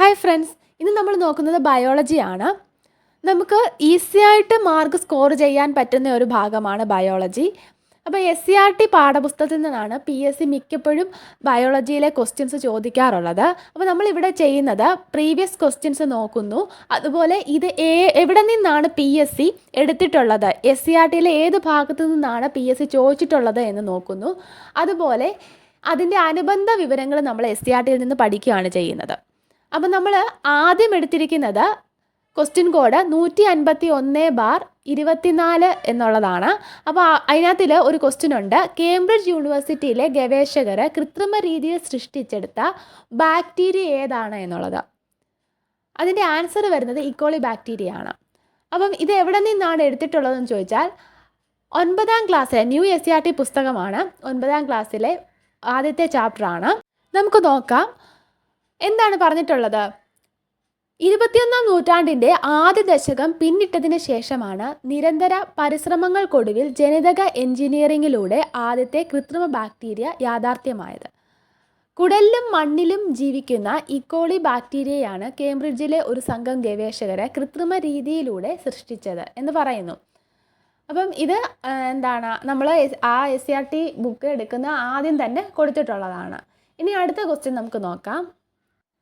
Hi friends ഇന്ന് നമ്മൾ നോക്കുന്നത് ബയോളജിയാണ് നമുക്ക് ഈസി ആയിട്ട് മാർക്ക് സ്കോർ ചെയ്യാൻ പറ്റുന്ന ഒരു ഭാഗമാണ് ബയോളജി അപ്പോൾ എസ് സി ആർ ടി പാഠപുസ്തകത്തിൽ നിന്നാണ് പി എസ് സി മിക്കപ്പോഴും ബയോളജിയിലെ ക്വസ്റ്റ്യൻസ് ചോദിക്കാറുള്ളത്. അപ്പോൾ നമ്മളിവിടെ ചെയ്യുന്നത് പ്രീവിയസ് ക്വസ്റ്റ്യൻസ് നോക്കുന്നു. അതുപോലെ ഇത് എവിടെ നിന്നാണ് പി എസ് സി എടുത്തിട്ടുള്ളത്? എസ് സി ആർ ടിയിലെ ഏത് ഭാഗത്തു നിന്നാണ് പി എസ് സി ചോദിച്ചിട്ടുള്ളത് എന്ന് നോക്കുന്നു. അതുപോലെ അതിന്റെ അനുബന്ധ വിവരങ്ങൾ നമ്മൾ എസ് സി ആർ ടിയിൽ നിന്ന് പഠിക്കുകയാണ് ചെയ്യുന്നത്. അപ്പം നമ്മൾ ആദ്യം എടുത്തിരിക്കുന്നത് ക്വസ്റ്റ്യൻ കോഡ് നൂറ്റി അൻപത്തി ഒന്ന് ബാർ ഇരുപത്തിനാല് എന്നുള്ളതാണ്. അപ്പോൾ അതിനകത്തിൽ ഒരു ക്വസ്റ്റ്യൻ ഉണ്ട്. കേംബ്രിഡ്ജ് യൂണിവേഴ്സിറ്റിയിലെ ഗവേഷകർ കൃത്രിമ രീതിയിൽ സൃഷ്ടിച്ചെടുത്ത ബാക്ടീരിയ ഏതാണ് എന്നുള്ളത്? അതിന്റെ ആൻസർ വരുന്നത് ഇക്കോളി ബാക്ടീരിയ ആണ്. അപ്പം ഇത് എവിടെ നിന്നാണ് എടുത്തിട്ടുള്ളതെന്ന് ചോദിച്ചാൽ ഒൻപതാം ക്ലാസ്സിലെ new S C R T പുസ്തകമാണ്. ഒൻപതാം ക്ലാസ്സിലെ ആദ്യത്തെ ചാപ്റ്ററാണ് നമുക്ക് നോക്കാം. എന്താണ് പറഞ്ഞിട്ടുള്ളത്? ഇരുപത്തിയൊന്നാം നൂറ്റാണ്ടിന്റെ ആദ്യ ദശകം പിന്നിട്ടതിന് ശേഷമാണ് നിരന്തര പരിശ്രമങ്ങൾക്കൊടുവിൽ ജനിതക എഞ്ചിനീയറിംഗിലൂടെ ആദ്യത്തെ കൃത്രിമ ബാക്ടീരിയ യാഥാർത്ഥ്യമായത്. കുടലിലും മണ്ണിലും ജീവിക്കുന്ന ഇക്കോളി ബാക്ടീരിയയാണ് കേംബ്രിഡ്ജിലെ ഒരു സംഘം ഗവേഷകരെ കൃത്രിമ രീതിയിലൂടെ സൃഷ്ടിച്ചത് എന്ന് പറയുന്നു. അപ്പം ഇത് എന്താണ് നമ്മൾ ആ S C R T book എടുക്കുന്ന ആദ്യം തന്നെ കൊടുത്തിട്ടുള്ളതാണ്. ഇനി അടുത്ത ക്വസ്റ്റ്യൻ നമുക്ക് നോക്കാം.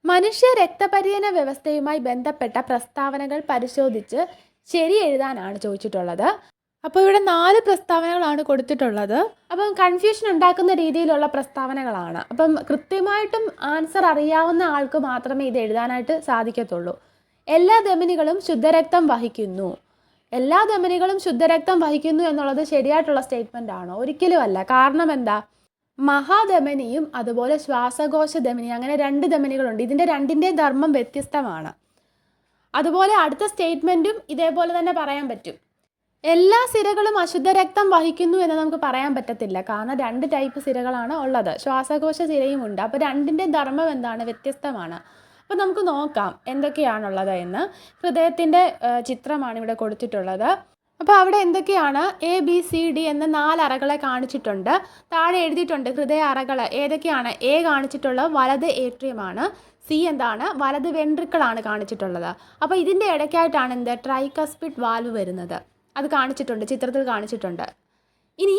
മനുഷ്യ രക്തപര്യന വ്യവസ്ഥയുമായി ബന്ധപ്പെട്ട പ്രസ്താവനകൾ പരിശോധിച്ച് ശരി എഴുതാനാണ് ചോദിച്ചിട്ടുള്ളത്. അപ്പോൾ ഇവിടെ നാല് പ്രസ്താവനകളാണ് കൊടുത്തിട്ടുള്ളത്. അപ്പം കൺഫ്യൂഷൻ ഉണ്ടാക്കുന്ന രീതിയിലുള്ള പ്രസ്താവനകളാണ്. അപ്പം കൃത്യമായിട്ടും ആൻസർ അറിയാവുന്ന ആൾക്ക് മാത്രമേ ഇത് എഴുതാനായിട്ട് സാധിക്കത്തുള്ളൂ. എല്ലാ ധമനികളും ശുദ്ധരക്തം വഹിക്കുന്നു. എല്ലാ ധമനികളും ശുദ്ധരക്തം വഹിക്കുന്നു എന്നുള്ളത് ശരിയായിട്ടുള്ള സ്റ്റേറ്റ്മെന്റ് ആണോ? ഒരിക്കലും അല്ല കാരണം എന്താ? മഹാധമനിയും അതുപോലെ ശ്വാസകോശ ധമനി അങ്ങനെ രണ്ട് ധമനികളുണ്ട്. ഇതിന്റെ രണ്ടിന്റെ ധർമ്മം വ്യത്യസ്തമാണ്. അതുപോലെ അടുത്ത സ്റ്റേറ്റ്മെന്റും ഇതേപോലെ തന്നെ പറയാൻ പറ്റും. എല്ലാ സിരകളും അശുദ്ധ രക്തം വഹിക്കുന്നു എന്ന് നമുക്ക് പറയാൻ പറ്റത്തില്ല. കാരണം രണ്ട് ടൈപ്പ് സിരകളാണ് ഉള്ളത്. ശ്വാസകോശ സിരയും ഉണ്ട്. അപ്പോൾ രണ്ടിന്റെ ധർമ്മം എന്താണ്? വ്യത്യസ്തമാണ്. അപ്പോൾ നമുക്ക് നോക്കാം എന്തൊക്കെയാണുള്ളത് എന്ന്. ഹൃദയത്തിന്റെ ചിത്രമാണ് ഇവിടെ കൊടുത്തിട്ടുള്ളത്. അപ്പോൾ അവിടെ എന്തൊക്കെയാണ്? എ ബി സി ഡി എന്ന നാല് അറകളെ കാണിച്ചിട്ടുണ്ട്. താഴെ എഴുതിയിട്ടുണ്ട് ഹൃദയ അറകൾ ഏതൊക്കെയാണ്? എ കാണിച്ചിട്ടുള്ള വലത് ഏട്രിയമാണ്. സി എന്താണ്? വലത് വെൻട്രിക്കിളാണ് കാണിച്ചിട്ടുള്ളത്. അപ്പോൾ ഇതിന്റെ ഇടയ്ക്കായിട്ടാണ് എന്ത്? ട്രൈകസ്പിഡ് വാൽവ് വരുന്നത്. അത് കാണിച്ചിട്ടുണ്ട് ചിത്രത്തിൽ കാണിച്ചിട്ടുണ്ട്. ഇനി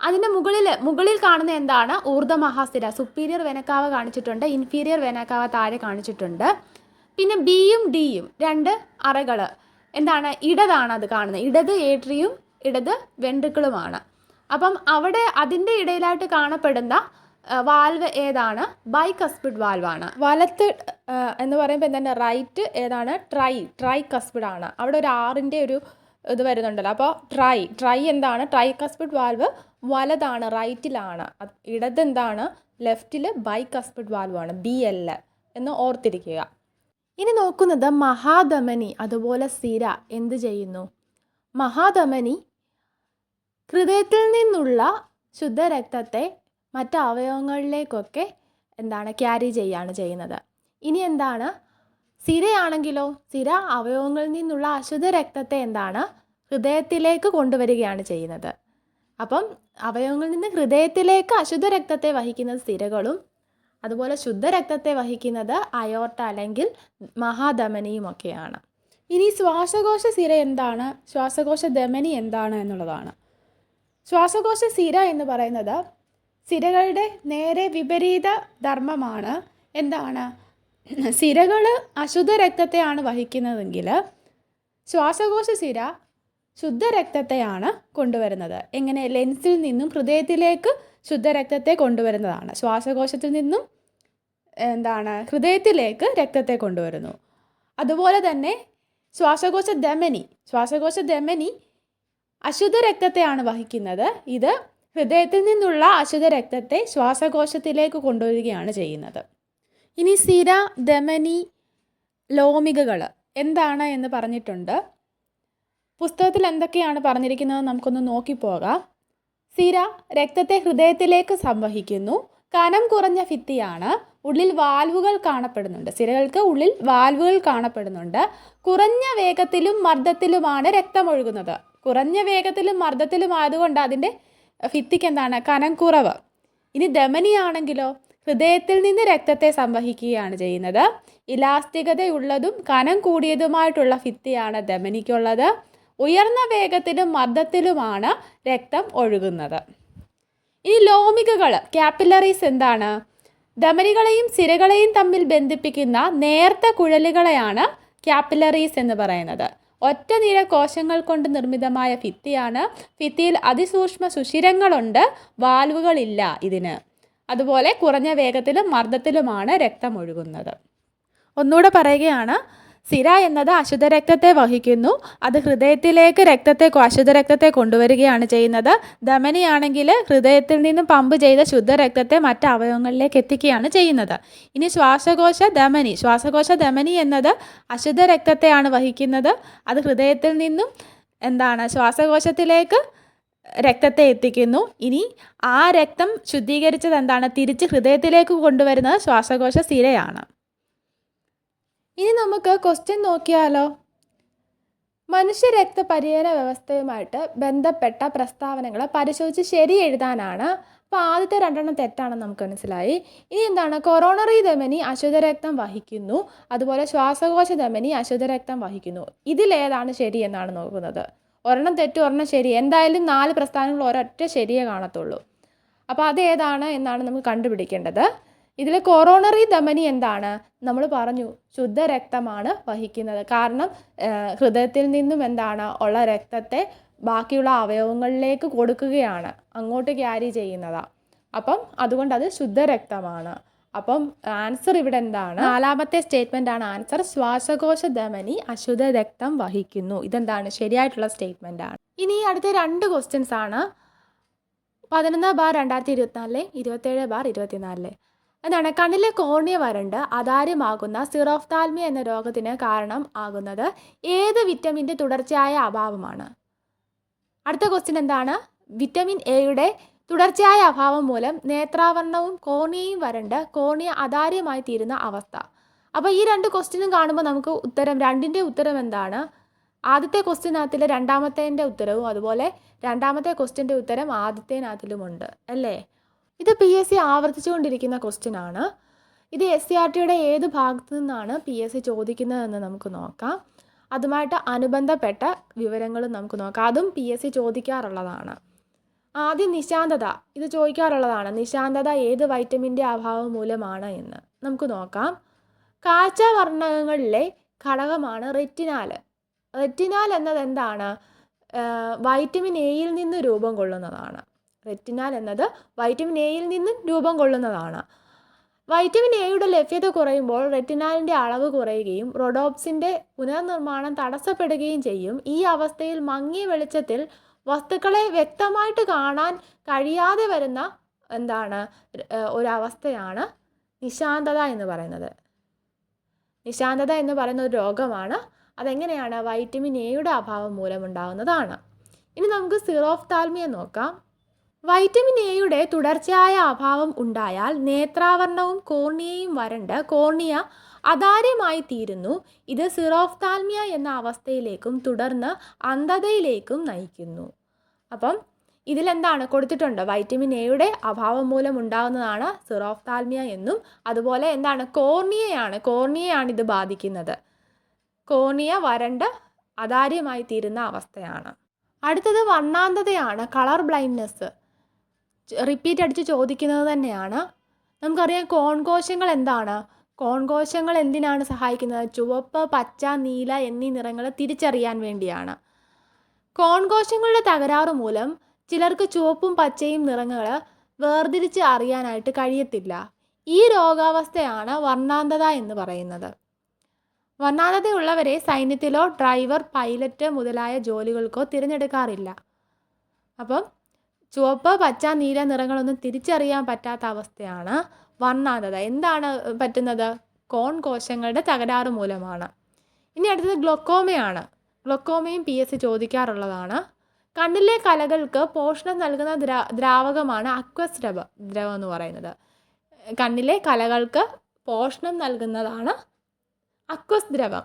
അതിന്റെ മുകളിൽ മുകളിൽ കാണുന്ന എന്താണ്? ഊർദ്ധ മഹാസ്ഥിര സുപ്പീരിയർ വെനക്കാവ കാണിച്ചിട്ടുണ്ട് ഇൻഫീരിയർ വെനക്കാവ താഴെ കാണിച്ചിട്ടുണ്ട്. പിന്നെ ബിയും ഡിയും രണ്ട് അറകൾ എന്താണ്? ഇടതാണ് അത് കാണുന്നത്. ഇടത് ഏട്രിയും ഇടത് വെൻട്രിക്കിളുമാണ് അപ്പം അവിടെ അതിന്റെ ഇടയിലായിട്ട് കാണപ്പെടുന്ന വാൽവ് ഏതാണ്? ബൈകസ്പിഡ് വാൽവാണ്. വലത്ത് എന്ന് പറയുമ്പോൾ എന്താണ്? റൈറ്റ് ഏതാണ്? ട്രൈ ട്രൈ കസ്പിഡ് ആണ് അവിടെ ഒരു ആറിന്റെ ഒരു ഇത് വരുന്നുണ്ടല്ലോ. അപ്പോൾ ട്രൈ ട്രൈ എന്താണ്? ട്രൈ കസ്പിഡ് വാൽവ് വലതാണ് റൈറ്റിലാണ്. ഇടത് എന്താണ്? ലെഫ്റ്റിൽ ബൈകസ്പിഡ് വാൽവാണ് ബി എൽ എന്ന് ഓർത്തിരിക്കുക. ഇനി നോക്കുന്നത് മഹാധമനി അതുപോലെ സിര എന്ത് ചെയ്യുന്നു? മഹാധമനി ഹൃദയത്തിൽ നിന്നുള്ള ശുദ്ധരക്തത്തെ മറ്റ് അവയവങ്ങളിലേക്കൊക്കെ എന്താണ് ക്യാരി ചെയ്യുകയാണ് ചെയ്യുന്നത്. ഇനി എന്താണ്? സിരയാണെങ്കിലോ സിര അവയവങ്ങളിൽ നിന്നുള്ള അശുദ്ധ രക്തത്തെ എന്താണ്? ഹൃദയത്തിലേക്ക് കൊണ്ടുവരികയാണ് ചെയ്യുന്നത്. അപ്പം അവയവങ്ങളിൽ നിന്ന് ഹൃദയത്തിലേക്ക് അശുദ്ധ രക്തത്തെ വഹിക്കുന്നത് സിരകളും അതുപോലെ ശുദ്ധരക്തത്തെ വഹിക്കുന്നത് അയോർട്ട അല്ലെങ്കിൽ മഹാധമനിയുമൊക്കെയാണ്. ഇനി ശ്വാസകോശ സിര എന്താണ്? ശ്വാസകോശ ധമനി എന്താണ് എന്നുള്ളതാണ്. ശ്വാസകോശ സിര എന്ന് പറയുന്നത് സിരകളുടെ നേരെ വിപരീത ധർമ്മമാണ്. എന്താണ്? സിരകൾ അശുദ്ധ രക്തത്തെയാണ് വഹിക്കുന്നതെങ്കിൽ ശ്വാസകോശ സിര ശുദ്ധരക്തത്തെയാണ് കൊണ്ടുവരുന്നത്. എങ്ങനെ? ലെൻസിൽ നിന്നും ഹൃദയത്തിലേക്ക് ശുദ്ധരക്തത്തെ കൊണ്ടുവരുന്നതാണ്. ശ്വാസകോശത്തിൽ നിന്നും എന്താണ് ഹൃദയത്തിലേക്ക് രക്തത്തെ കൊണ്ടുവരുന്നു. അതുപോലെ തന്നെ ശ്വാസകോശ ധമനി ശ്വാസകോശ ധമനി അശുദ്ധ രക്തത്തെയാണ് വഹിക്കുന്നത്. ഇത് ഹൃദയത്തിൽ നിന്നുള്ള അശുദ്ധ രക്തത്തെ ശ്വാസകോശത്തിലേക്ക് കൊണ്ടുവരികയാണ് ചെയ്യുന്നത്. ഇനി സിര ധമനി ലോമികകൾ എന്താണ് എന്ന് പറഞ്ഞിട്ടുണ്ട്. പുസ്തകത്തിൽ എന്തൊക്കെയാണ് പറഞ്ഞിരിക്കുന്നത് നമുക്കൊന്ന് നോക്കിപ്പോകാം സിര രക്തത്തെ ഹൃദയത്തിലേക്ക് സംവഹിക്കുന്നു. കനം കുറഞ്ഞ ഭിത്തിയാണ്. ഉള്ളിൽ വാൽവുകൾ കാണപ്പെടുന്നുണ്ട്. സിരകൾക്ക് ഉള്ളിൽ വാൽവുകൾ കാണപ്പെടുന്നുണ്ട്. കുറഞ്ഞ വേഗത്തിലും മർദ്ദത്തിലുമാണ് രക്തമൊഴുകുന്നത്. കുറഞ്ഞ വേഗത്തിലും മർദ്ദത്തിലും ആയതുകൊണ്ട് അതിന്റെ ഭിത്തിക്ക് എന്താണ്? കനം കുറവ്. ഇനി ധമനിയാണെങ്കിലോ ഹൃദയത്തിൽ നിന്ന് രക്തത്തെ സംവഹിക്കുകയാണ് ചെയ്യുന്നത്. ഇലാസ്തികതയുള്ളതും കനം കൂടിയതുമായിട്ടുള്ള ഭിത്തിയാണ് ധമനിക്കുള്ളത്. ഉയർന്ന വേഗത്തിലും മർദ്ദത്തിലുമാണ് രക്തം ഒഴുകുന്നത്. ഇനി ലോമികകൾ ക്യാപ്പിലറീസ് എന്താണ്? ധമനികളെയും സിരകളെയും തമ്മിൽ ബന്ധിപ്പിക്കുന്ന നേർത്ത കുഴലുകളെയാണ് ക്യാപ്പിലറീസ് എന്ന് പറയുന്നത്. ഒറ്റ നിര കോശങ്ങൾ കൊണ്ട് നിർമ്മിതമായ ഫിത്തിയാണ് ഭിത്തിയിൽ അതിസൂക്ഷ്മ സുഷിരങ്ങളുണ്ട്. വാൽവുകളില്ല ഇതിന്. അതുപോലെ കുറഞ്ഞ വേഗത്തിലും മർദ്ദത്തിലുമാണ് രക്തം ഒഴുകുന്നത്. ഒന്നുകൂടെ പറയുകയാണ്. സിര എന്നത് അശുദ്ധ രക്തത്തെ വഹിക്കുന്നു. അത് ഹൃദയത്തിലേക്ക് രക്തത്തെ അശുദ്ധ രക്തത്തെ കൊണ്ടുവരികയാണ് ചെയ്യുന്നത്. ധമനിയാണെങ്കിൽ ഹൃദയത്തിൽ നിന്നും പമ്പ് ചെയ്ത ശുദ്ധ രക്തത്തെ മറ്റ് അവയവങ്ങളിലേക്ക് എത്തിക്കുകയാണ് ചെയ്യുന്നത്. ഇനി ശ്വാസകോശ ധമനി. ശ്വാസകോശ ധമനി എന്നത് അശുദ്ധ രക്തത്തെയാണ് വഹിക്കുന്നത്. അത് ഹൃദയത്തിൽ നിന്നും എന്താണ് ശ്വാസകോശത്തിലേക്ക് രക്തത്തെ എത്തിക്കുന്നു. ഇനി ആ രക്തം ശുദ്ധീകരിച്ചത് എന്താണ്? തിരിച്ച് ഹൃദയത്തിലേക്ക് കൊണ്ടുവരുന്നത് ശ്വാസകോശ സിരയാണ്. ഇനി നമുക്ക് ക്വസ്റ്റ്യൻ നോക്കിയാലോ? മനുഷ്യ രക്തപരിചരണ വ്യവസ്ഥയുമായിട്ട് ബന്ധപ്പെട്ട പ്രസ്താവനകൾ പരിശോധിച്ച് ശരി എഴുതാനാണ്. അപ്പോൾ ആദ്യത്തെ രണ്ടെണ്ണം തെറ്റാണെന്ന് നമുക്ക് മനസ്സിലായി. ഇനി എന്താണ്? കൊറോണറി ധമനി അശുദ്ധരക്തം വഹിക്കുന്നു. അതുപോലെ ശ്വാസകോശ ധമനി അശുദ്ധരക്തം വഹിക്കുന്നു. ഇതിലേതാണ് ശരി എന്നാണ് നോക്കുന്നത്. ഒരെണ്ണം തെറ്റ് ഒരെണ്ണം ശരി. എന്തായാലും നാല് പ്രസ്ഥാനങ്ങൾ ഒരൊറ്റ ശരിയേ കാണത്തുള്ളൂ. അപ്പോൾ അത് ഏതാണ് എന്നാണ് നമുക്ക് കണ്ടുപിടിക്കേണ്ടത്. ഇതിൽ കൊറോണറി ധമനി എന്താണ്? നമ്മൾ പറഞ്ഞു ശുദ്ധ രക്തമാണ് വഹിക്കുന്നത്. കാരണം ഹൃദയത്തിൽ നിന്നും എന്താണ്? ഉള്ള രക്തത്തെ ബാക്കിയുള്ള അവയവങ്ങളിലേക്ക് കൊടുക്കുകയാണ്. അങ്ങോട്ട് ക്യാരി ചെയ്യുന്നതാണ് അപ്പം അതുകൊണ്ട് അത് ശുദ്ധ രക്തമാണ് അപ്പം ആൻസർ ഇവിടെ എന്താണ്? നാലാമത്തെ സ്റ്റേറ്റ്മെന്റ് ആണ് ആൻസർ ശ്വാസകോശ ധമനി അശുദ്ധ രക്തം വഹിക്കുന്നു. ഇതെന്താണ്? ശരിയായിട്ടുള്ള സ്റ്റേറ്റ്മെന്റ് ആണ്. ഇനി അടുത്ത രണ്ട് ക്വസ്റ്റ്യൻസ് ആണ്. പതിനൊന്ന് ബാർ രണ്ടായിരത്തി ഇരുപത്തിനാലിലെ ഇരുപത്തേഴ് ബാർ ഇരുപത്തിനാലിലെ. എന്താണ്? കണ്ണിലെ കോർണിയ വരണ്ട് അതാര്യമാകുന്ന സിറോഫ്താൽമിയ എന്ന രോഗത്തിന് കാരണം ആകുന്നത് ഏത് വിറ്റമിന്റെ തുടർച്ചയായ അഭാവമാണ്? അടുത്ത ക്വസ്റ്റ്യൻ എന്താണ്? വിറ്റമിൻ എയുടെ തുടർച്ചയായ അഭാവം മൂലം നേത്രാവരണവും കോർണിയയും വരണ്ട് കോർണിയ അതാര്യമായി തീരുന്ന അവസ്ഥ. അപ്പോൾ ഈ രണ്ട് ക്വസ്റ്റ്യനും കാണുമ്പോൾ നമുക്ക് ഉത്തരം രണ്ടിന്റെ ഉത്തരം എന്താണ്? ആദ്യത്തെ ക്വസ്റ്റ്യനകത്തിലെ രണ്ടാമത്തേന്റെ ഉത്തരവും അതുപോലെ രണ്ടാമത്തെ ക്വസ്റ്റ്യന്റെ ഉത്തരം ആദ്യത്തേനകത്തിലുമുണ്ട് അല്ലേ? ഇത് പി എസ് സി ആവർത്തിച്ചുകൊണ്ടിരിക്കുന്ന ക്വസ്റ്റ്യൻ ആണ്. ഇത് എസ് സി ആർ ടിയുടെ ഏത് ഭാഗത്തു നിന്നാണ് പി എസ് സി ചോദിക്കുന്നതെന്ന് നമുക്ക് നോക്കാം. അതുമായിട്ട് അനുബന്ധപ്പെട്ട വിവരങ്ങളും നമുക്ക് നോക്കാം. അതും പി എസ് സി ചോദിക്കാറുള്ളതാണ്. ആദ്യം നിശാന്തത. ഇത് ചോദിക്കാറുള്ളതാണ്. നിശാന്തത ഏത് വൈറ്റമിന്റെ അഭാവം മൂലമാണ് എന്ന് നമുക്ക് നോക്കാം. കാഴ്ച വർണകങ്ങളിലെ ഘടകമാണ് റെറ്റിനാൽ റെറ്റിനാൽ എന്നത് എന്താണ്? വൈറ്റമിൻ എയിൽ നിന്ന് രൂപം കൊള്ളുന്നതാണ്. റെറ്റിനാൽ എന്നത് വൈറ്റമിൻ എയിൽ നിന്നും രൂപം കൊള്ളുന്നതാണ്. വൈറ്റമിൻ എയുടെ ലഭ്യത കുറയുമ്പോൾ റെറ്റിനാലിന്റെ അളവ് കുറയുകയും റൊഡോപ്സിന്റെ പുനർനിർമ്മാണം തടസ്സപ്പെടുകയും ചെയ്യും. ഈ അവസ്ഥയിൽ മങ്ങിയ വെളിച്ചത്തിൽ വസ്തുക്കളെ വ്യക്തമായിട്ട് കാണാൻ കഴിയാതെ വരുന്ന എന്താണ് ഒരവസ്ഥയാണ് നിശാന്തത എന്ന് പറയുന്നത്. നിശാന്തത എന്ന് പറയുന്ന ഒരു രോഗമാണ്. അതെങ്ങനെയാണ് വൈറ്റമിൻ എയുടെ അഭാവം മൂലമുണ്ടാകുന്നതാണ്. ഇനി നമുക്ക് സിറോഫ്താൽമിയ നോക്കാം. വൈറ്റമിൻ എയുടെ തുടർച്ചയായ അഭാവം ഉണ്ടായാൽ നേത്രാവരണവും കോർണിയയും വരണ്ട് കോർണിയ അതാര്യമായി തീരുന്നു. ഇത് സിറോഫ്താൽമിയ എന്ന അവസ്ഥയിലേക്കും തുടർന്ന് അന്ധതയിലേക്കും നയിക്കുന്നു. അപ്പം ഇതിലെന്താണ്? കൊടുത്തിട്ടുണ്ട്. വൈറ്റമിൻ എയുടെ അഭാവം മൂലം ഉണ്ടാകുന്നതാണ് സിറോഫ്താൽമിയ എന്നും അതുപോലെ എന്താണ്? കോർണിയയാണ്. കോർണിയയാണ് ഇത് ബാധിക്കുന്നത്. കോർണിയ വരണ്ട് അതാര്യമായി തീരുന്ന അവസ്ഥയാണ്. അടുത്തത് വർണാന്തതയാണ്. കളർ ബ്ലൈൻഡ്നെസ് റിപ്പീറ്റ് അടിച്ച് ചോദിക്കുന്നത് തന്നെയാണ്. നമുക്കറിയാം കോൺകോശങ്ങൾ എന്താണ്? കോൺകോശങ്ങൾ എന്തിനാണ് സഹായിക്കുന്നത്? ചുവപ്പ് പച്ച നീല എന്നീ നിറങ്ങൾ തിരിച്ചറിയാൻ വേണ്ടിയാണ്. കോൺകോശങ്ങളുടെ തകരാറ് മൂലം ചിലർക്ക് ചുവപ്പും പച്ചയും നിറങ്ങൾ വേർതിരിച്ച് അറിയാനായിട്ട് കഴിയത്തില്ല. ഈ രോഗാവസ്ഥയാണ് വർണാന്തത എന്ന് പറയുന്നത്. വർണാന്തതയുള്ളവരെ സൈന്യത്തിലോ ഡ്രൈവർ പൈലറ്റ് മുതലായ ജോലികൾക്കോ തിരഞ്ഞെടുക്കാറില്ല. അപ്പം ചുവപ്പ് പച്ച നീല നിറങ്ങളൊന്നും തിരിച്ചറിയാൻ പറ്റാത്ത അവസ്ഥയാണ് വർണാന്തത എന്താണ് പറ്റുന്നത്? കോൺ കോശങ്ങളുടെ തകരാറ് മൂലമാണ്. ഇനി അടുത്തത് ഗ്ലൊക്കോമയാണ്. ഗ്ലൊക്കോമയും പി എസ് ചോദിക്കാറുള്ളതാണ്. കണ്ണിലെ കലകൾക്ക് പോഷണം നൽകുന്ന ദ്രാ ദ്രാവകമാണ് അക്വസ് ദ്രവം എന്ന് പറയുന്നത്. കണ്ണിലെ കലകൾക്ക് പോഷണം നൽകുന്നതാണ് അക്വസ് ദ്രവം.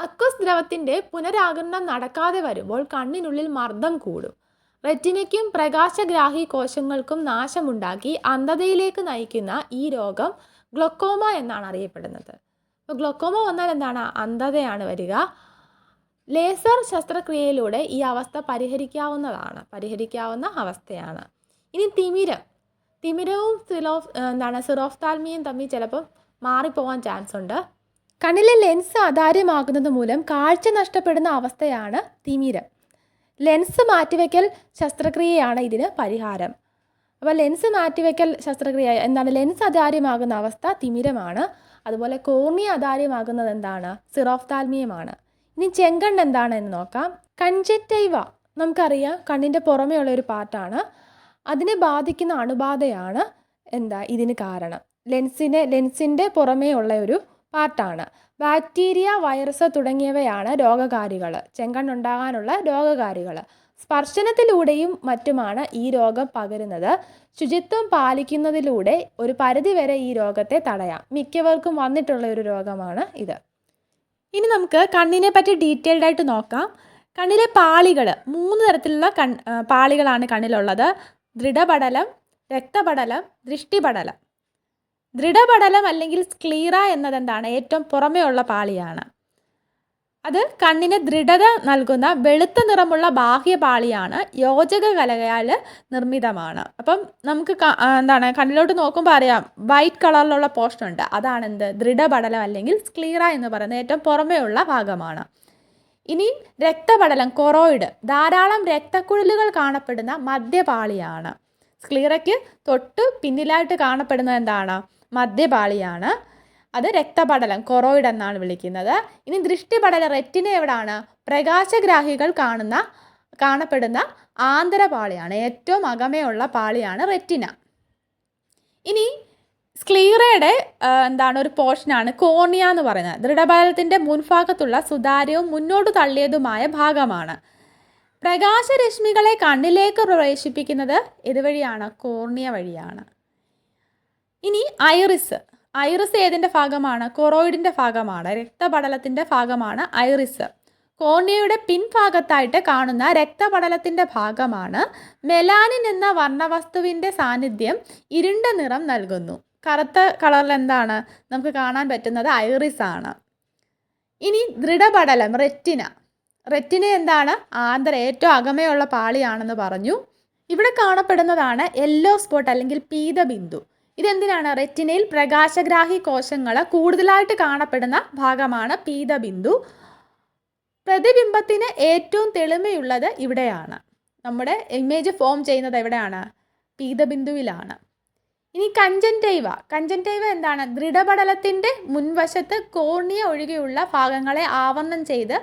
അക്വസ് ദ്രവത്തിന്റെ പുനരാകരണം നടക്കാതെ വരുമ്പോൾ കണ്ണിനുള്ളിൽ മർദ്ദം കൂടും. റെറ്റിനയ്ക്കും പ്രകാശഗ്രാഹി കോശങ്ങൾക്കും നാശമുണ്ടാക്കി അന്ധതയിലേക്ക് നയിക്കുന്ന ഈ രോഗം ഗ്ലൊക്കോമ എന്നാണ് അറിയപ്പെടുന്നത്. അപ്പോൾ ഗ്ലോക്കോമ വന്നാൽ എന്താണ്? അന്ധതയാണ് വരിക. ലേസർ ശസ്ത്രക്രിയയിലൂടെ ഈ അവസ്ഥ പരിഹരിക്കാവുന്നതാണ്. പരിഹരിക്കാവുന്ന അവസ്ഥയാണ്. ഇനി തിമിരം. തിമിരവും സിലോഫ് എന്താണ് സിറോഫ്താൽമിയും തമ്മിൽ ചിലപ്പം മാറിപ്പോകാൻ ചാൻസ് ഉണ്ട്. കണ്ണിലെ ലെൻസ് അതാര്യമാകുന്നത് മൂലം കാഴ്ച നഷ്ടപ്പെടുന്ന അവസ്ഥയാണ് തിമിരം. ലെൻസ് മാറ്റിവെക്കൽ ശസ്ത്രക്രിയയാണ് ഇതിന് പരിഹാരം. അപ്പോൾ ലെൻസ് മാറ്റിവെക്കൽ ശസ്ത്രക്രിയ എന്താണ്? ലെൻസ് അധാര്യമാകുന്ന അവസ്ഥ തിമിരമാണ്. അതുപോലെ കോർണിയ അധാര്യമാകുന്നത് എന്താണ്? സിറോഫ്താൽമിയമാണ് ഇനി ചെങ്കണ്ണ് എന്താണ് എന്ന് നോക്കാം. കൺജറ്റൈവ നമുക്കറിയാം. കണ്ണിന്റെ പുറമേ ഉള്ള ഒരു പാർട്ടാണ്. അതിനെ ബാധിക്കുന്ന അണുബാധയാണ് എന്താ? ഇതിന് കാരണം. ലെൻസിനെ ലെൻസിന്റെ പുറമേ ഉള്ള ഒരു പാർട്ടാണ് ബാക്ടീരിയ വൈറസ് തുടങ്ങിയവയാണ് രോഗകാരികൾ ചെങ്കണ്ണുണ്ടാകാനുള്ള രോഗകാരികൾ സ്പർശനത്തിലൂടെയും മറ്റുമാണ് ഈ രോഗം പകരുന്നത്. ശുചിത്വം പാലിക്കുന്നതിലൂടെ ഒരു പരിധിവരെ ഈ രോഗത്തെ തടയാം. മിക്കവർക്കും വന്നിട്ടുള്ള ഒരു രോഗമാണ് ഇത്. ഇനി നമുക്ക് കണ്ണിനെ പറ്റി ഡീറ്റെയിൽഡ് ആയിട്ട് നോക്കാം. കണ്ണിലെ പാളികൾ മൂന്ന് തരത്തിലുള്ള കൺ പാളികളാണ് കണ്ണിലുള്ളത്. ദൃഢപടലം രക്തപടലം ദൃഷ്ടിപടലം. ദൃഢപടലം അല്ലെങ്കിൽ സ്ക്ലീറ എന്നതെന്താണ്? ഏറ്റവും പുറമേ ഉള്ള പാളിയാണ്. അത് കണ്ണിന് ദൃഢത നൽകുന്ന വെളുത്ത നിറമുള്ള ബാഹ്യ പാളിയാണ്. യോജക കലകയാൽ നിർമ്മിതമാണ്. അപ്പം നമുക്ക് എന്താണ് കണ്ണിലോട്ട് നോക്കുമ്പോൾ അറിയാം വൈറ്റ് കളറിലുള്ള പോർഷൻ ഉണ്ട്. അതാണ് എന്ത്? ദൃഢപടലം അല്ലെങ്കിൽ സ്ക്ലീറ എന്ന് പറയുന്നത് ഏറ്റവും പുറമേയുള്ള ഭാഗമാണ്. ഇനി രക്തപടലം കൊറോയിഡ് ധാരാളം രക്തക്കുഴലുകൾ കാണപ്പെടുന്ന മധ്യപാളിയാണ്. സ്ക്ലീറയ്ക്ക് തൊട്ട് പിന്നിലായിട്ട് കാണപ്പെടുന്ന എന്താണ്? മധ്യപാളിയാണ്. അത് രക്തപടലം കൊറോയിഡ് എന്നാണ് വിളിക്കുന്നത്. ഇനി ദൃഷ്ടിപടല റെറ്റിന എവിടാണ്? പ്രകാശഗ്രാഹികൾ കാണുന്ന കാണപ്പെടുന്ന ആന്തരപാളിയാണ്. ഏറ്റവും അകമയുള്ള പാളിയാണ് റെറ്റിന. ഇനി സ്ക്ലീറയുടെ എന്താണ് ഒരു പോർഷനാണ് കോർണിയ എന്ന് പറയുന്നത്. ദൃഢപടലത്തിന്റെ മുൻഭാഗത്തുള്ള സുതാര്യവും മുന്നോട്ട് തള്ളിയതുമായ ഭാഗമാണ്. പ്രകാശരശ്മികളെ കണ്ണിലേക്ക് പ്രവേശിപ്പിക്കുന്നത് ഇതുവഴിയാണ് കോർണിയ വഴിയാണ്. ഇനി ഐറിസ്. ഐറിസ് ഏതിന്റെ ഭാഗമാണ്? കൊറോയിഡിന്റെ ഭാഗമാണ്. രക്തപടലത്തിന്റെ ഭാഗമാണ് ഐറിസ്. കോർണിയയുടെ പിൻഭാഗത്തായിട്ട് കാണുന്ന രക്തപടലത്തിന്റെ ഭാഗമാണ് മെലാനിൻ എന്ന വർണവസ്തുവിന്റെ സാന്നിധ്യം ഇരുണ്ട നിറം നൽകുന്നു. കറുത്ത കളറിൽ എന്താണ്? നമുക്ക് കാണാൻ പറ്റുന്നത് ഐറിസ് ആണ്. ഇനി ദൃഢപടലം റെറ്റിന. റെറ്റിന എന്താണ്? ആന്തര ഏറ്റവും അകമയുള്ള പാളിയാണെന്ന് പറഞ്ഞു. ഇവിടെ കാണപ്പെടുന്നതാണ് യെല്ലോ സ്പോട്ട് അല്ലെങ്കിൽ പീതബിന്ദു. ഇതെന്തിനാണ്? റെറ്റിനയിൽ പ്രകാശഗ്രാഹി കോശങ്ങൾ കൂടുതലായിട്ട് കാണപ്പെടുന്ന ഭാഗമാണ് പീതബിന്ദു. പ്രതിബിംബത്തിന് ഏറ്റവും തെളിമയുള്ളത് ഇവിടെയാണ്. നമ്മുടെ ഇമേജ് ഫോം ചെയ്യുന്നത് എവിടെയാണ്? പീതബിന്ദുവിലാണ്. ഇനി കഞ്ചന്റൈവ കഞ്ചന്റൈവ എന്താണ്? ദൃഢപടലത്തിന്റെ മുൻവശത്ത് കോർണിയ ഒഴികെയുള്ള ഭാഗങ്ങളെ ആവരണം ചെയ്ത്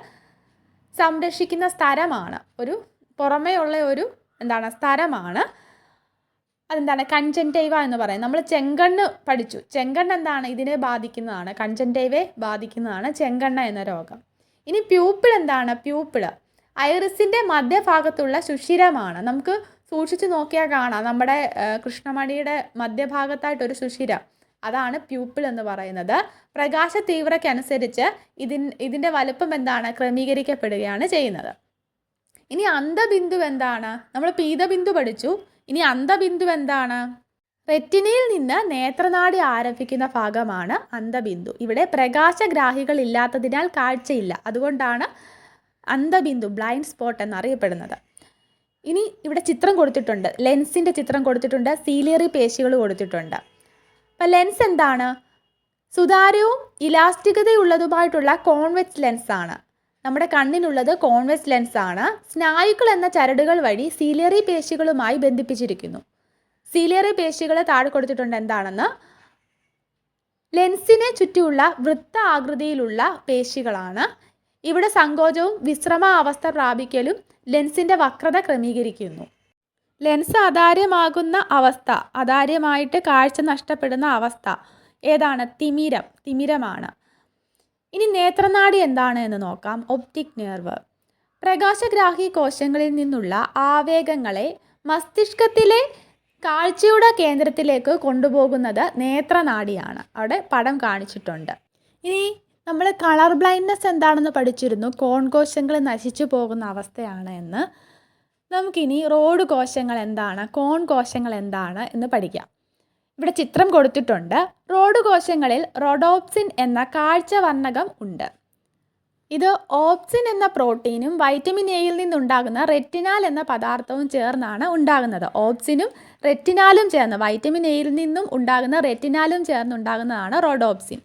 സംരക്ഷിക്കുന്ന സ്ഥലമാണ്. ഒരു പുറമേ ഉള്ള ഒരു എന്താണ് സ്ഥലമാണ്. അതെന്താണ്? കഞ്ചന്റൈവ എന്ന് പറയുന്നത്. നമ്മൾ ചെങ്കണ്ണ് പഠിച്ചു. ചെങ്കണ്ണ് എന്താണ്? ഇതിനെ ബാധിക്കുന്നതാണ്. കഞ്ചന്റൈവയെ ബാധിക്കുന്നതാണ് ചെങ്കണ്ണ എന്ന രോഗം. ഇനി പ്യൂപ്പിൾ എന്താണ്? പ്യൂപ്പിൾ ഐറിസിന്റെ മധ്യഭാഗത്തുള്ള സുഷിരമാണ്. നമുക്ക് സൂക്ഷിച്ചു നോക്കിയാൽ കാണാം. നമ്മുടെ കൃഷ്ണമണിയുടെ മധ്യഭാഗത്തായിട്ടൊരു സുഷിരം. അതാണ് പ്യൂപ്പിൾ എന്ന് പറയുന്നത്. പ്രകാശ തീവ്രയ്ക്കനുസരിച്ച് ഇതിൻ ഇതിന്റെ വലുപ്പം എന്താണ്? ക്രമീകരിക്കപ്പെടുകയാണ് ചെയ്യുന്നത്. ഇനി അന്ധബിന്ദു എന്താണ്? നമ്മൾ പീതബിന്ദു പഠിച്ചു. ഇനി അന്തബിന്ദു എന്താണ്? റെറ്റിനയിൽ നിന്ന് നേത്രനാടി ആരംഭിക്കുന്ന ഭാഗമാണ് അന്തബിന്ദു. ഇവിടെ പ്രകാശഗ്രാഹികൾ ഇല്ലാത്തതിനാൽ കാഴ്ചയില്ല. അതുകൊണ്ടാണ് അന്തബിന്ദു ബ്ലൈൻഡ് സ്പോട്ട് എന്നറിയപ്പെടുന്നത്. ഇനി ഇവിടെ ചിത്രം കൊടുത്തിട്ടുണ്ട്. ലെൻസിന്റെ ചിത്രം കൊടുത്തിട്ടുണ്ട്. സീലിയറി പേശികൾ കൊടുത്തിട്ടുണ്ട്. അപ്പം ലെൻസ് എന്താണ്? സുതാര്യവും ഇലാസ്റ്റികതയുള്ളതുമായിട്ടുള്ള കോൺവെക്സ് ലെൻസാണ്. നമ്മുടെ കണ്ണിനുള്ളത് കോൺവെക്സ് ലെൻസ് ആണ്. സ്നായുക്കൾ എന്ന ചരടുകൾ വഴി സീലിയറി പേശികളുമായി ബന്ധിപ്പിച്ചിരിക്കുന്നു. സീലിയറി പേശികൾ താഴെ കൊടുത്തിട്ടുണ്ട് എന്താണെന്ന്? ലെൻസിനെ ചുറ്റിയുള്ള വൃത്ത ആകൃതിയിലുള്ള പേശികളാണ്. ഇവിടെ സങ്കോചവും വിശ്രമാവസ്ഥ പ്രാപിക്കലും ലെൻസിന്റെ വക്രത ക്രമീകരിക്കുന്നു. ലെൻസ് അതാര്യമാകുന്ന അവസ്ഥ അതാര്യമായിട്ട് കാഴ്ച നഷ്ടപ്പെടുന്ന അവസ്ഥ ഏതാണ്? തിമിരം തിമിരമാണ്. ഇനി നേത്രനാടി എന്താണ് എന്ന് നോക്കാം. ഒപ്റ്റിക് നെർവ് പ്രകാശഗ്രാഹി കോശങ്ങളിൽ നിന്നുള്ള ആവേഗങ്ങളെ മസ്തിഷ്കത്തിലെ കാഴ്ചയുടെ കേന്ദ്രത്തിലേക്ക് കൊണ്ടുപോകുന്നത് നേത്രനാടിയാണ്. അവിടെ പടം കാണിച്ചിട്ടുണ്ട്. ഇനി നമ്മൾ കളർ ബ്ലൈൻഡ്നെസ് എന്താണെന്ന് പഠിച്ചിരുന്നു. കോൺ കോശങ്ങൾ നശിച്ചു പോകുന്ന അവസ്ഥയാണ് എന്ന്. നമുക്കിനി റോഡ് കോശങ്ങൾ എന്താണ്? കോൺ കോശങ്ങൾ എന്താണ് എന്ന് പഠിക്കാം. ഇവിടെ ചിത്രം കൊടുത്തിട്ടുണ്ട്. റോഡ് കോശങ്ങളിൽ റോഡോപ്സിൻ എന്ന കാഴ്ച വർണകം ഉണ്ട്. ഇത് ഓപ്സിൻ എന്ന പ്രോട്ടീനും വൈറ്റമിൻ എയിൽ നിന്നുണ്ടാകുന്ന റെറ്റിനാൽ എന്ന പദാർത്ഥവും ചേർന്നാണ് ഉണ്ടാകുന്നത്. ഓപ്സിനും റെറ്റിനാലും ചേർന്ന് വൈറ്റമിൻ എയിൽ നിന്നും ഉണ്ടാകുന്ന റെറ്റിനാലും ചേർന്നുണ്ടാകുന്നതാണ് റോഡോപ്സിൻ.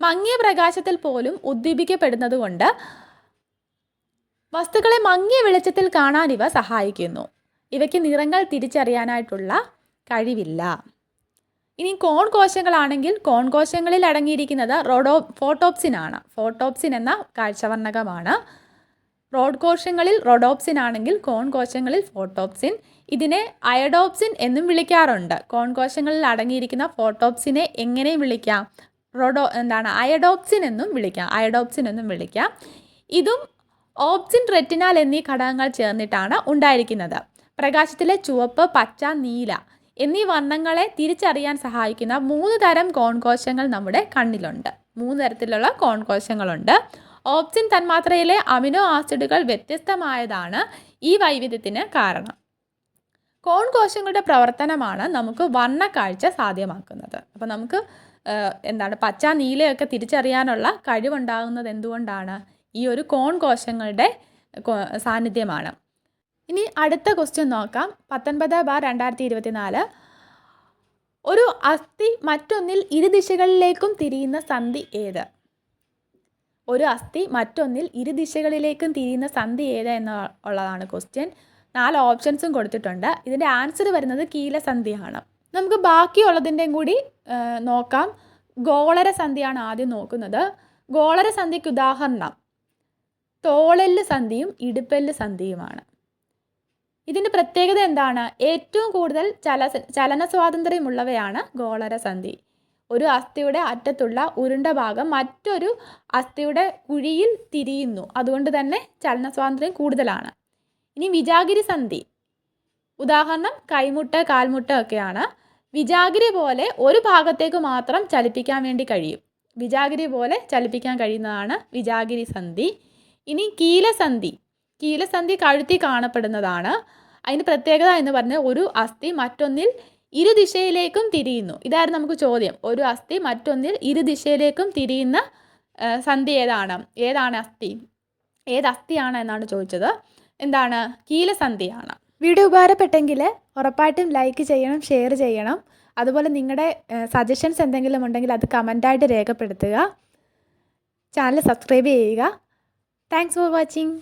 മങ്ങിയ പ്രകാശത്തിൽ പോലും ഉദ്ദീപിക്കപ്പെടുന്നത് കൊണ്ട് വസ്തുക്കളെ മങ്ങിയ വെളിച്ചത്തിൽ കാണാൻ ഇവ സഹായിക്കുന്നു. ഇവയ്ക്ക് നിറങ്ങൾ തിരിച്ചറിയാനായിട്ടുള്ള കഴിവില്ല. ഇനി കോൺ കോശങ്ങളാണെങ്കിൽ കോൺ കോശങ്ങളിൽ അടങ്ങിയിരിക്കുന്നത് റോഡോ ഫോട്ടോപ്സിൻ ആണ് ഫോട്ടോപ്സിൻ എന്ന കാഴ്ചവർണകമാണ്. റോഡ് കോശങ്ങളിൽ റോഡോപ്സിൻ ആണെങ്കിൽ കോൺ കോശങ്ങളിൽ ഫോട്ടോപ്സിൻ. ഇതിനെ അയഡോപ്സിൻ എന്നും വിളിക്കാറുണ്ട്. കോൺ കോശങ്ങളിൽ അടങ്ങിയിരിക്കുന്ന ഫോട്ടോപ്സിനെ എങ്ങനെയും വിളിക്കാം? റോഡോ എന്താണ്? അയഡോപ്സിൻ എന്നും വിളിക്കാം. അയഡോപ്സിൻ എന്നും വിളിക്കാം. ഇതും ഓപ്സിൻ റെറ്റിനാൽ എന്നീ ഘടകങ്ങൾ ചേർന്നിട്ടാണ് ഉണ്ടായിരിക്കുന്നത്. പ്രകാശത്തിലെ ചുവപ്പ് പച്ച നീല എന്നീ വർണങ്ങളെ തിരിച്ചറിയാൻ സഹായിക്കുന്ന മൂന്ന് തരം കോൺകോശങ്ങൾ നമ്മുടെ കണ്ണിലുണ്ട്. മൂന്ന് തരത്തിലുള്ള കോൺകോശങ്ങളുണ്ട്. ഓപ്സിൻ തന്മാത്രയിലെ അമിനോ ആസിഡുകൾ വ്യത്യസ്തമായതാണ് ഈ വൈവിധ്യത്തിന് കാരണം. കോൺകോശങ്ങളുടെ പ്രവർത്തനമാണ് നമുക്ക് വർണക്കാഴ്ച സാധ്യമാക്കുന്നത്. അപ്പോൾ നമുക്ക് എന്താണ് പച്ച നീലയൊക്കെ തിരിച്ചറിയാനുള്ള കഴിവുണ്ടാകുന്നത് എന്തുകൊണ്ടാണ്? ഈ ഒരു കോൺകോശങ്ങളുടെ സാന്നിധ്യമാണ്. ഇനി അടുത്ത ക്വസ്റ്റ്യൻ നോക്കാം. പത്തൊൻപത് ബാർ രണ്ടായിരത്തി ഇരുപത്തിനാല് ഒരു അസ്ഥി മറ്റൊന്നിൽ ഇരു ദിശകളിലേക്കും തിരിയുന്ന സന്ധി ഏത്? ഒരു അസ്ഥി മറ്റൊന്നിൽ ഇരു ദിശകളിലേക്കും തിരിയുന്ന സന്ധി ഏത് എന്ന ഉള്ളതാണ് ക്വസ്റ്റ്യൻ നാല് ഓപ്ഷൻസും കൊടുത്തിട്ടുണ്ട്. ഇതിന്റെ ആൻസർ വരുന്നത് കീലസന്ധിയാണ് നമുക്ക് ബാക്കിയുള്ളതിന്റെയും കൂടി നോക്കാം. ഗോളര സന്ധിയാണ് ആദ്യം നോക്കുന്നത്. ഗോളര സന്ധിക്ക് ഉദാഹരണം. തോളെല്ല് സന്ധിയും ഇടുപ്പെല്ല് സന്ധിയുമാണ്. ഇതിന്റെ പ്രത്യേകത എന്താണ്? ഏറ്റവും കൂടുതൽ ചല ചലന സ്വാതന്ത്ര്യമുള്ളവയാണ് ഗോളരസന്ധി ഒരു അസ്ഥിയുടെ അറ്റത്തുള്ള ഉരുണ്ട ഭാഗം മറ്റൊരു അസ്ഥിയുടെ കുഴിയിൽ തിരിയുന്നു. അതുകൊണ്ട് തന്നെ ചലന സ്വാതന്ത്ര്യം കൂടുതലാണ്. ഇനി വിജാഗിരി സന്ധി. ഉദാഹരണം കൈമുട്ട് കാൽമുട്ട് ഒക്കെയാണ്. വിജാഗിരി പോലെ ഒരു ഭാഗത്തേക്ക് മാത്രം ചലിപ്പിക്കാൻ വേണ്ടി കഴിയും. വിജാഗിരി പോലെ ചലിപ്പിക്കാൻ കഴിയുന്നതാണ് വിജാഗിരി സന്ധി. ഇനി കീലസന്ധി. കീലസന്ധി കഴുത്തി കാണപ്പെടുന്നതാണ്. അതിന് പ്രത്യേകത എന്ന് പറഞ്ഞാൽ ഒരു അസ്ഥി മറ്റൊന്നിൽ ഇരുദിശയിലേക്കും തിരിയുന്നു. ഇതായിരുന്നു നമുക്ക് ചോദ്യം. ഒരു അസ്ഥി മറ്റൊന്നിൽ ഇരുദിശയിലേക്കും തിരിയുന്ന സന്ധി ഏതാണ്? ഏതാണ് അസ്ഥി? ഏത് അസ്ഥിയാണ് എന്നാണ് ചോദിച്ചത്. എന്താണ്? കീലസന്ധിയാണ്. വീഡിയോ ഉപകാരപ്പെട്ടെങ്കിൽ ഉറപ്പായിട്ടും ലൈക്ക് ചെയ്യണം ഷെയർ ചെയ്യണം. അതുപോലെ നിങ്ങളുടെ സജഷൻസ് എന്തെങ്കിലും ഉണ്ടെങ്കിൽ അത് കമന്റായിട്ട് രേഖപ്പെടുത്തുക. ചാനൽ സബ്സ്ക്രൈബ് ചെയ്യുക. Thanks for watching.